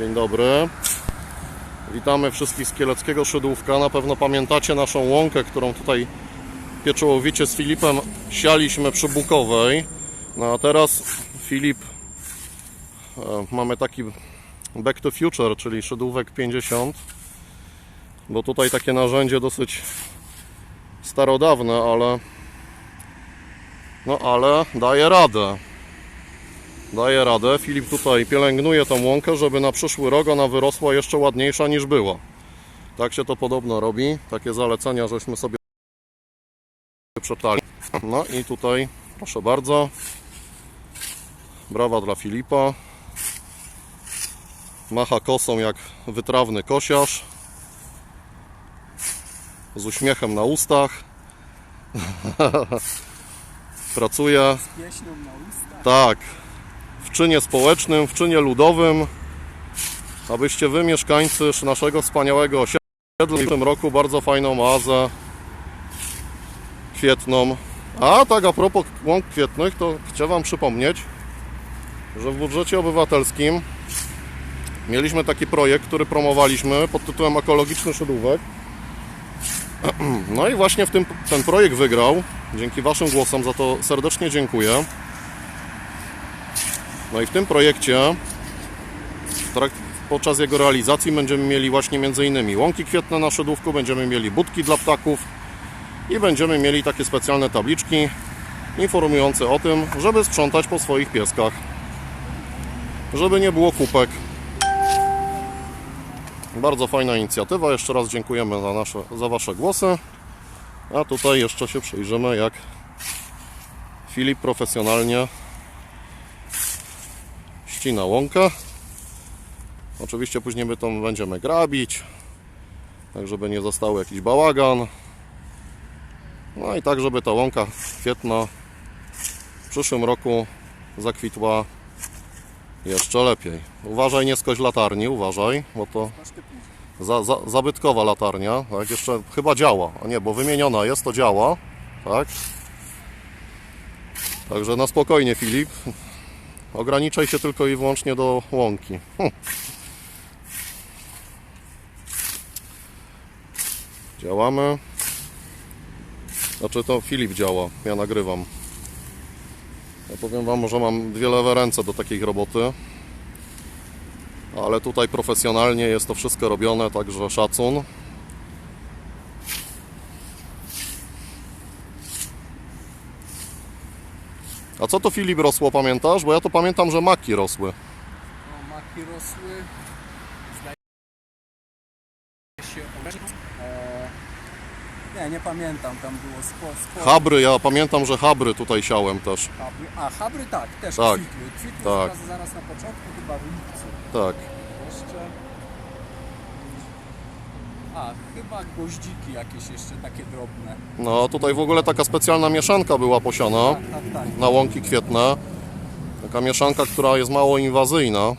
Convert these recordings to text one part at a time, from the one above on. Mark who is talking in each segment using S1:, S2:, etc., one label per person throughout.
S1: Dzień dobry. Witamy wszystkich z Kieleckiego Szydłówka. Na pewno pamiętacie naszą łąkę, którą tutaj pieczołowicie z Filipem sialiśmy przy Bukowej. No a teraz Filip, e, mamy taki back to future, czyli Szydłówek 50. Bo tutaj takie narzędzie dosyć starodawne, ale no ale daje radę daje radę. Filip tutaj pielęgnuje tą łąkę, żeby na przyszły rok ona wyrosła jeszcze ładniejsza niż była. Tak się to podobno robi. Takie zalecenia, żeśmy sobie przeczytali. No i tutaj, proszę bardzo. Brawa dla Filipa. Macha kosą jak wytrawny kosiarz. Z uśmiechem na ustach. Pracuje.
S2: pieśnią na usta.
S1: Tak, czynie społecznym, w czynie ludowym, abyście wy, mieszkańcy naszego wspaniałego osiedla, w tym roku bardzo fajną oazę kwietną. A tak, a propos łąk kwietnych, to chcę Wam przypomnieć, że w budżecie obywatelskim mieliśmy taki projekt, który promowaliśmy pod tytułem Ekologiczny Szydłówek. No i właśnie w tym ten projekt wygrał. Dzięki Waszym głosom za to serdecznie dziękuję. No i w tym projekcie podczas jego realizacji będziemy mieli właśnie między innymi łąki kwietne na szydłówku, będziemy mieli budki dla ptaków i będziemy mieli takie specjalne tabliczki informujące o tym, żeby sprzątać po swoich pieskach. Żeby nie było kupek. Bardzo fajna inicjatywa. Jeszcze raz dziękujemy za, nasze, za Wasze głosy. A tutaj jeszcze się przyjrzymy, jak Filip profesjonalnie ścina łąkę. Oczywiście później my to będziemy grabić, tak żeby nie został jakiś bałagan. No i tak, żeby ta łąka kwietna w przyszłym roku zakwitła jeszcze lepiej. Uważaj, nie skoś latarni, uważaj, bo to za, za, zabytkowa latarnia, tak, jeszcze chyba działa, a nie, bo wymieniona jest, to działa, tak. Także na spokojnie Filip, ograniczaj się tylko i wyłącznie do łąki. Hm. Działamy. Znaczy to Filip działa, ja nagrywam. Ja powiem Wam, że mam dwie lewe ręce do takiej roboty ale tutaj profesjonalnie jest to wszystko robione, także szacun. A co to Filip rosło, pamiętasz? Bo ja to pamiętam, że maki rosły.
S2: No, maki rosły. Zdaje się. E, nie, nie pamiętam. Tam było sporo.
S1: Habry, ja pamiętam, że habry tutaj siałem też.
S2: habry. A, habry tak, też
S1: Tak.
S2: kwitły. Kwitły
S1: Tak.
S2: zaraz, zaraz na początku, chyba w lipcu.
S1: Tak.
S2: Jeszcze. A, chyba gwoździki jakieś jeszcze takie drobne.
S1: No tutaj w ogóle taka specjalna mieszanka była posiana
S2: Tak, tak, tak.
S1: na łąki kwietne. Taka mieszanka, która jest mało inwazyjna.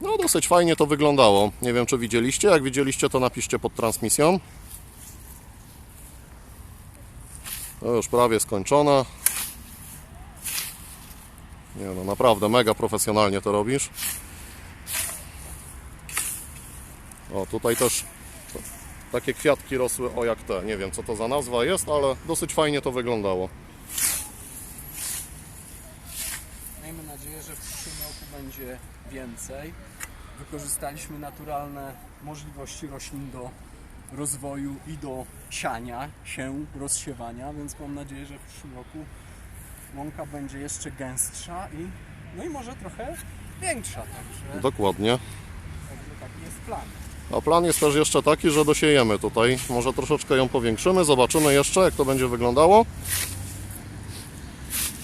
S1: No dosyć fajnie to wyglądało. Nie wiem czy widzieliście. Jak widzieliście to napiszcie pod transmisją. To już prawie skończone. Nie no, naprawdę mega profesjonalnie to robisz. O, tutaj też takie kwiatki rosły o jak te. Nie wiem co to za nazwa jest, ale dosyć fajnie to wyglądało.
S2: Miejmy nadzieję, że w przyszłym roku będzie więcej. Wykorzystaliśmy naturalne możliwości roślin do rozwoju i do siania się, rozsiewania, więc mam nadzieję, że w przyszłym roku łąka będzie jeszcze gęstsza i no i może trochę większa, także,
S1: Dokładnie.
S2: także taki jest plan.
S1: A plan jest też jeszcze taki, że dosiejemy tutaj. Może troszeczkę ją powiększymy, zobaczymy jeszcze jak to będzie wyglądało.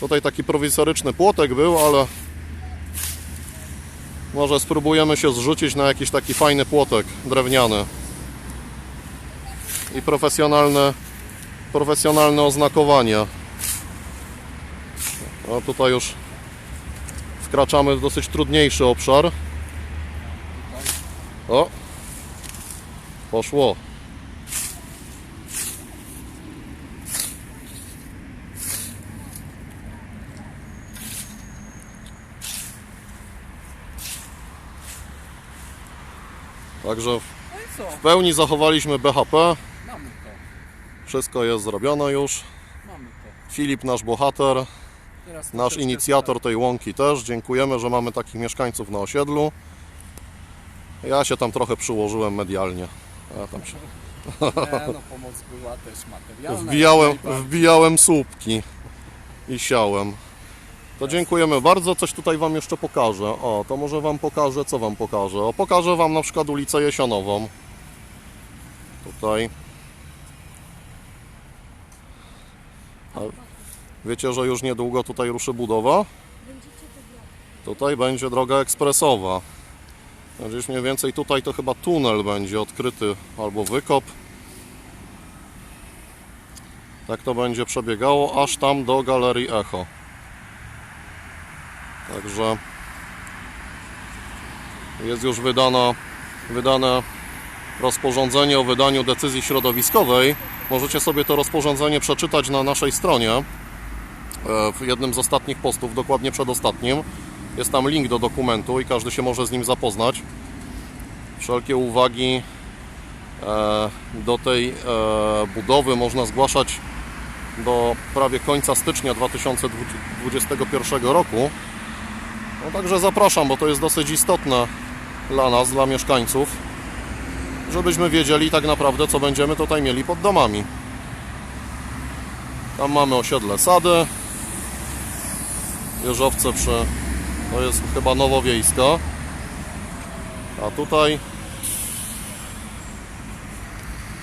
S1: Tutaj taki prowizoryczny płotek był, ale może spróbujemy się zrzucić na jakiś taki fajny płotek drewniany. I profesjonalne, profesjonalne oznakowanie. A tutaj już wkraczamy w dosyć trudniejszy obszar. O, Poszło. Także w
S2: No
S1: pełni zachowaliśmy BHP. Wszystko jest zrobione już. Filip, nasz bohater, nasz inicjator tej łąki też. Dziękujemy, że mamy takich mieszkańców na osiedlu. Ja się tam trochę przyłożyłem medialnie. Ja tam się.
S2: Nie, no pomoc była też materialna.
S1: wbijałem, wbijałem słupki i siałem. To dziękujemy bardzo. Coś tutaj Wam jeszcze pokażę. O, to może Wam pokażę, co Wam pokażę. O, pokażę Wam na przykład ulicę Jesionową. Tutaj. A wiecie, że już niedługo tutaj ruszy budowa? Tutaj będzie droga ekspresowa. Gdzieś mniej więcej tutaj to chyba tunel będzie odkryty albo wykop. Tak to będzie przebiegało aż tam do galerii Echo. Także jest już wydana, wydane rozporządzenie o wydaniu decyzji środowiskowej. Możecie sobie to rozporządzenie przeczytać na naszej stronie e, w jednym z ostatnich postów, dokładnie przedostatnim. Jest tam link do dokumentu i każdy się może z nim zapoznać. Wszelkie uwagi e, do tej e, budowy można zgłaszać do prawie końca stycznia 2021 roku. No także zapraszam, bo to jest dosyć istotne dla nas, dla mieszkańców, żebyśmy wiedzieli tak naprawdę, co będziemy tutaj mieli pod domami. Tam mamy osiedle Sady, wieżowce przy, to jest chyba Nowowiejska, a tutaj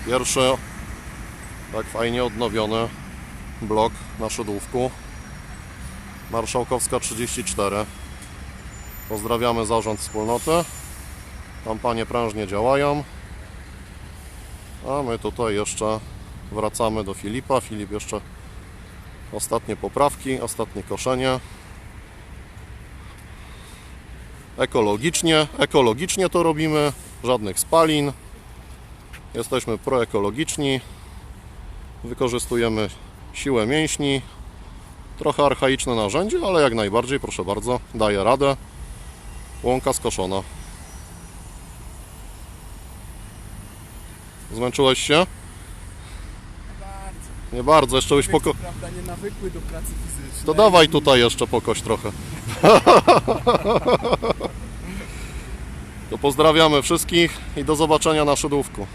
S1: pierwszy tak fajnie odnowiony blok na Szydłówku. Marszałkowska 34. Pozdrawiamy zarząd wspólnoty. Tam panie prężnie działają. A my tutaj jeszcze wracamy do Filipa. Filip jeszcze ostatnie poprawki, ostatnie koszenie. Ekologicznie, ekologicznie to robimy, żadnych spalin. Jesteśmy proekologiczni. Wykorzystujemy siłę mięśni. Trochę archaiczne narzędzie, ale jak najbardziej, proszę bardzo, daje radę. Łąka skoszona. Zmęczyłeś się? Nie bardzo, jeszcze byś poko...
S2: Prawda nie nawykły do pracy fizycznej.
S1: To dawaj tutaj jeszcze pokoś trochę. To pozdrawiamy wszystkich i do zobaczenia na Szydłówku.